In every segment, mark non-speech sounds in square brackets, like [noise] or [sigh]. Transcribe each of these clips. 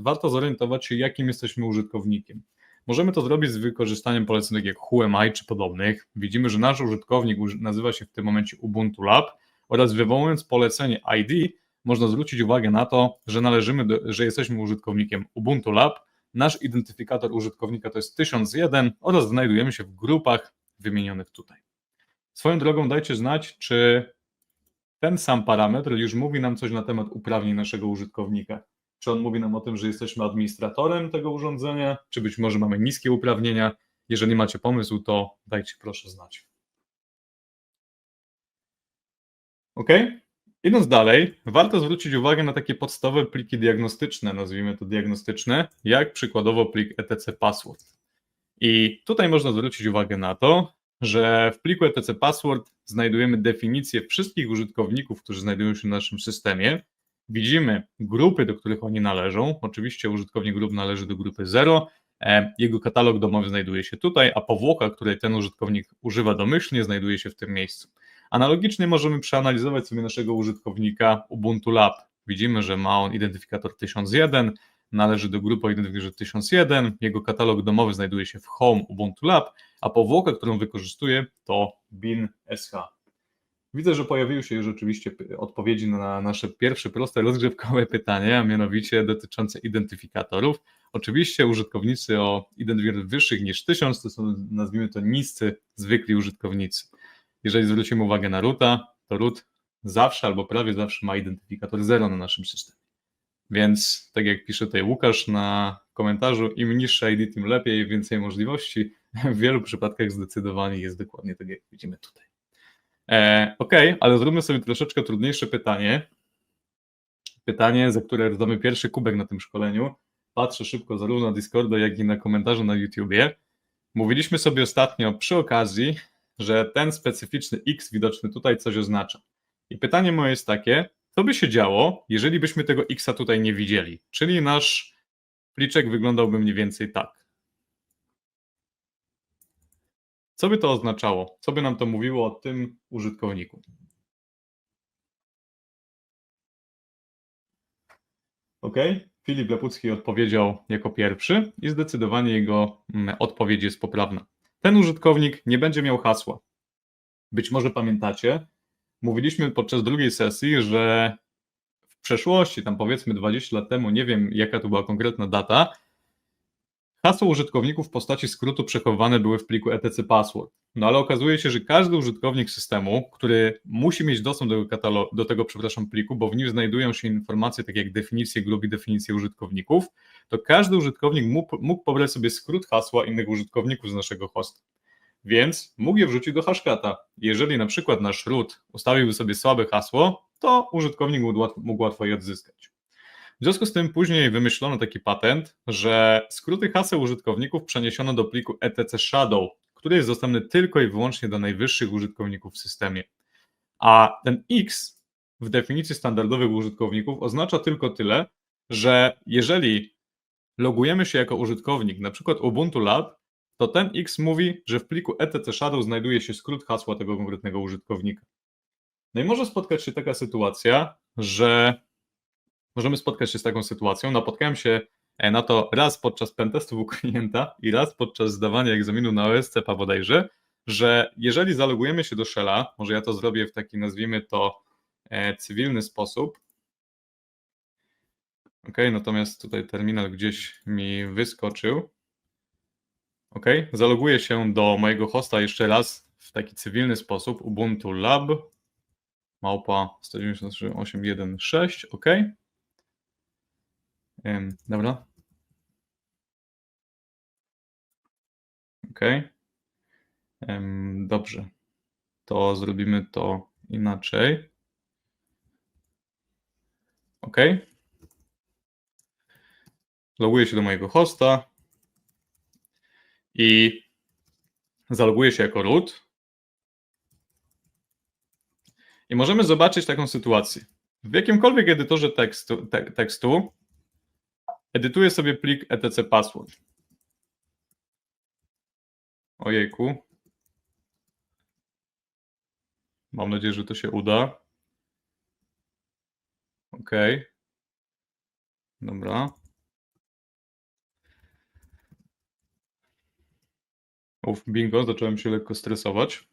warto zorientować się, jakim jesteśmy użytkownikiem. Możemy to zrobić z wykorzystaniem poleceń takich jak WhoAmI czy podobnych. Widzimy, że nasz użytkownik nazywa się w tym momencie Ubuntu Lab oraz wywołując polecenie ID można zwrócić uwagę na to, że należymy, do, że jesteśmy użytkownikiem Ubuntu Lab. Nasz identyfikator użytkownika to jest 1001 oraz znajdujemy się w grupach wymienionych tutaj. Swoją drogą dajcie znać, czy ten sam parametr już mówi nam coś na temat uprawnień naszego użytkownika. Czy on mówi nam o tym, że jesteśmy administratorem tego urządzenia, czy być może mamy niskie uprawnienia. Jeżeli macie pomysł, to dajcie proszę znać. OK? Idąc dalej, warto zwrócić uwagę na takie podstawowe pliki diagnostyczne, nazwijmy to diagnostyczne, jak przykładowo plik etc password. I tutaj można zwrócić uwagę na to, że w pliku etc password znajdujemy definicję wszystkich użytkowników, którzy znajdują się w naszym systemie. Widzimy grupy, do których oni należą. Oczywiście użytkownik grup należy do grupy 0. E, jego katalog domowy znajduje się tutaj, a powłoka, której ten użytkownik używa domyślnie, znajduje się w tym miejscu. Analogicznie możemy przeanalizować sobie naszego użytkownika Ubuntu Lab. Widzimy, że ma on identyfikator 1001, należy do grupy identyfikator 1001, jego katalog domowy znajduje się w Home Ubuntu Lab, a powłoka, którą wykorzystuje to bin SH. Widzę, że pojawiły się już oczywiście odpowiedzi na nasze pierwsze proste rozgrzewkowe [laughs] pytanie, a mianowicie dotyczące identyfikatorów. Oczywiście użytkownicy o identyfikatorach wyższych niż 1000 to są, nazwijmy to, niscy, zwykli użytkownicy. Jeżeli zwrócimy uwagę na roota, to root zawsze albo prawie zawsze ma identyfikator 0 na naszym systemie. Więc tak jak pisze tutaj Łukasz na komentarzu, im niższe ID, tym lepiej, więcej możliwości. [laughs] W wielu przypadkach zdecydowanie jest dokładnie tak, jak widzimy tutaj. E, ok, ale zróbmy sobie troszeczkę trudniejsze pytanie. Pytanie, za które rozdamy pierwszy kubek na tym szkoleniu. Patrzę szybko zarówno na Discorda, jak i na komentarze na YouTubie. Mówiliśmy sobie ostatnio przy okazji, że ten specyficzny X widoczny tutaj coś oznacza. I pytanie moje jest takie, co by się działo, jeżeli byśmy tego X tutaj nie widzieli? Czyli nasz pliczek wyglądałby mniej więcej tak. Co by to oznaczało? Co by nam to mówiło o tym użytkowniku? OK, Filip Lepucki odpowiedział jako pierwszy i zdecydowanie jego mm, odpowiedź jest poprawna. Ten użytkownik nie będzie miał hasła. Być może pamiętacie, mówiliśmy podczas drugiej sesji, że w przeszłości, tam powiedzmy 20 lat temu, nie wiem jaka to była konkretna data, hasła użytkowników w postaci skrótu przechowywane były w pliku etc password. No ale okazuje się, że każdy użytkownik systemu, który musi mieć dostęp do tego, katalogu, do tego przepraszam, pliku, bo w nim znajdują się informacje takie jak definicje grup i definicje użytkowników, to każdy użytkownik mógł, mógł pobrać sobie skrót hasła innych użytkowników z naszego hosta. Więc mógł je wrzucić do hashkata. Jeżeli na przykład nasz root ustawiłby sobie słabe hasło, to użytkownik mógł łatwo je odzyskać. W związku z tym później wymyślono taki patent, że skróty haseł użytkowników przeniesiono do pliku etc shadow, który jest dostępny tylko i wyłącznie dla najwyższych użytkowników w systemie. A ten X w definicji standardowych użytkowników oznacza tylko tyle, że jeżeli logujemy się jako użytkownik, na przykład Ubuntu Lab, to ten X mówi, że w pliku etc shadow znajduje się skrót hasła tego konkretnego użytkownika. No i może spotkać się taka sytuacja, że możemy spotkać się z taką sytuacją. Napotkałem się e, na to raz podczas pentestu u klienta i raz podczas zdawania egzaminu na OSCP bodajże, że jeżeli zalogujemy się do Shella, może ja to zrobię w taki, nazwijmy to, e, cywilny sposób, ok, natomiast tutaj terminal gdzieś mi wyskoczył, ok, zaloguję się do mojego hosta jeszcze raz w taki cywilny sposób, Ubuntu Lab, małpa 193.8.1.6, ok, Dobra. Ok. Dobrze. To zrobimy to inaczej. Ok. Loguję się do mojego hosta i zaloguję się jako root. I możemy zobaczyć taką sytuację. W jakimkolwiek edytorze tekstu, te, tekstu Edytuję sobie plik etc password. Ojejku. Mam nadzieję, że to się uda. OK. Dobra. Uf, bingo, zacząłem się lekko stresować.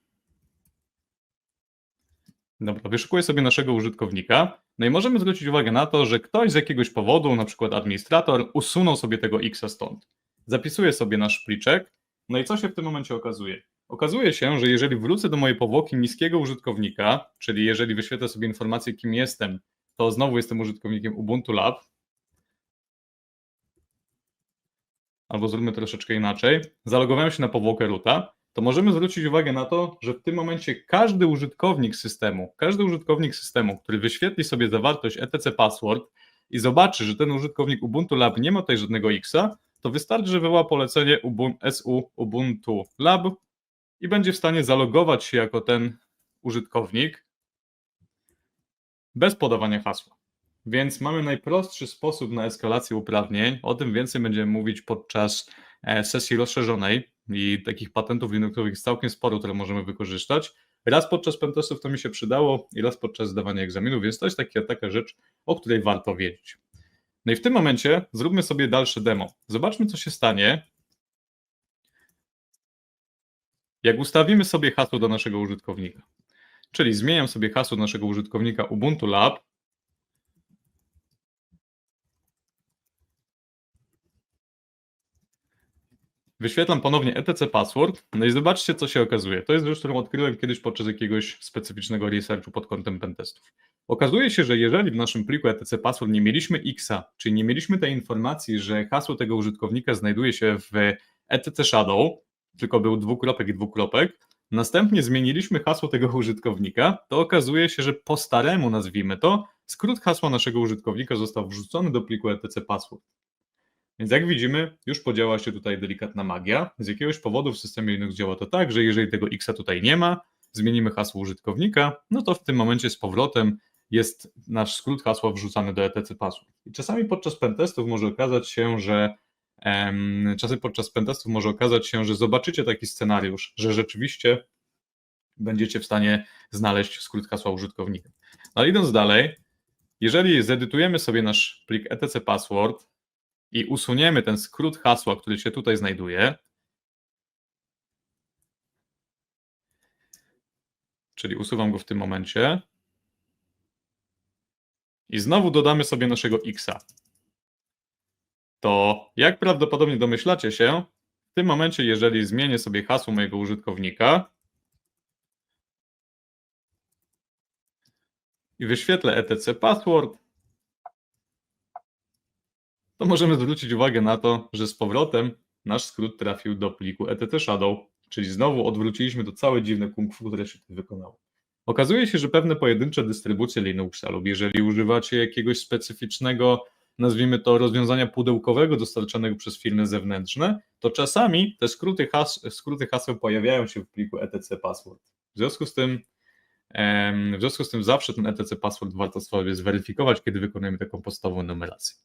Dobra, wyszukuję sobie naszego użytkownika. No i możemy zwrócić uwagę na to, że ktoś z jakiegoś powodu, na przykład administrator, usunął sobie tego x stąd. Zapisuję sobie nasz pliczek. No i co się w tym momencie okazuje? Okazuje się, że jeżeli wrócę do mojej powłoki niskiego użytkownika, czyli jeżeli wyświetlę sobie informację, kim jestem, to znowu jestem użytkownikiem Ubuntu Lab. Albo zróbmy troszeczkę inaczej. Zalogowałem się na powłokę roota, to możemy zwrócić uwagę na to, że w tym momencie każdy użytkownik systemu, każdy użytkownik systemu, który wyświetli sobie zawartość etc password i zobaczy, że ten użytkownik Ubuntu Lab nie ma tutaj żadnego Xa, to wystarczy, że wywoła polecenie su Ubuntu Lab i będzie w stanie zalogować się jako ten użytkownik bez podawania hasła. Więc mamy najprostszy sposób na eskalację uprawnień. O tym więcej będziemy mówić podczas e, sesji rozszerzonej i takich patentów Linuxowych jest całkiem sporo, które możemy wykorzystać. Raz podczas pentestów to mi się przydało i raz podczas zdawania egzaminu, więc to jest taka, taka rzecz, o której warto wiedzieć. No i w tym momencie zróbmy sobie dalsze demo. Zobaczmy, co się stanie, jak ustawimy sobie hasło do naszego użytkownika. Czyli zmieniam sobie hasło naszego użytkownika Ubuntu Lab. Wyświetlam ponownie etc password, no i zobaczcie, co się okazuje. To jest rzecz, którą odkryłem kiedyś podczas jakiegoś specyficznego researchu pod kątem pentestów. Okazuje się, że jeżeli w naszym pliku etc password nie mieliśmy xa, czyli nie mieliśmy tej informacji, że hasło tego użytkownika znajduje się w etc shadow, tylko był dwukropek i dwukropek, następnie zmieniliśmy hasło tego użytkownika, to okazuje się, że po staremu nazwijmy to, skrót hasła naszego użytkownika został wrzucony do pliku etc password. Więc jak widzimy, już podziała się tutaj delikatna magia. Z jakiegoś powodu w systemie Linux działa to tak, że jeżeli tego X tutaj nie ma, zmienimy hasło użytkownika, no to w tym momencie z powrotem jest nasz skrót hasła wrzucany do etc password. I czasami podczas pentestów może okazać się, że um, czasem podczas pentestów może okazać się, że zobaczycie taki scenariusz, że rzeczywiście będziecie w stanie znaleźć skrót hasła użytkownika. No ale idąc dalej, jeżeli zedytujemy sobie nasz plik etc password, i usuniemy ten skrót hasła, który się tutaj znajduje, czyli usuwam go w tym momencie, i znowu dodamy sobie naszego x, to jak prawdopodobnie domyślacie się, w tym momencie, jeżeli zmienię sobie hasło mojego użytkownika i wyświetlę etc password, to możemy zwrócić uwagę na to, że z powrotem nasz skrót trafił do pliku etc shadow, czyli znowu odwróciliśmy to całe dziwne kung fu, które się tutaj wykonało. Okazuje się, że pewne pojedyncze dystrybucje Linuxa lub jeżeli używacie jakiegoś specyficznego, nazwijmy to rozwiązania pudełkowego dostarczanego przez firmy zewnętrzne, to czasami te skróty, has skróty haseł pojawiają się w pliku etc password. W związku z tym w związku z tym zawsze ten etc password warto sobie zweryfikować, kiedy wykonujemy taką podstawową numerację.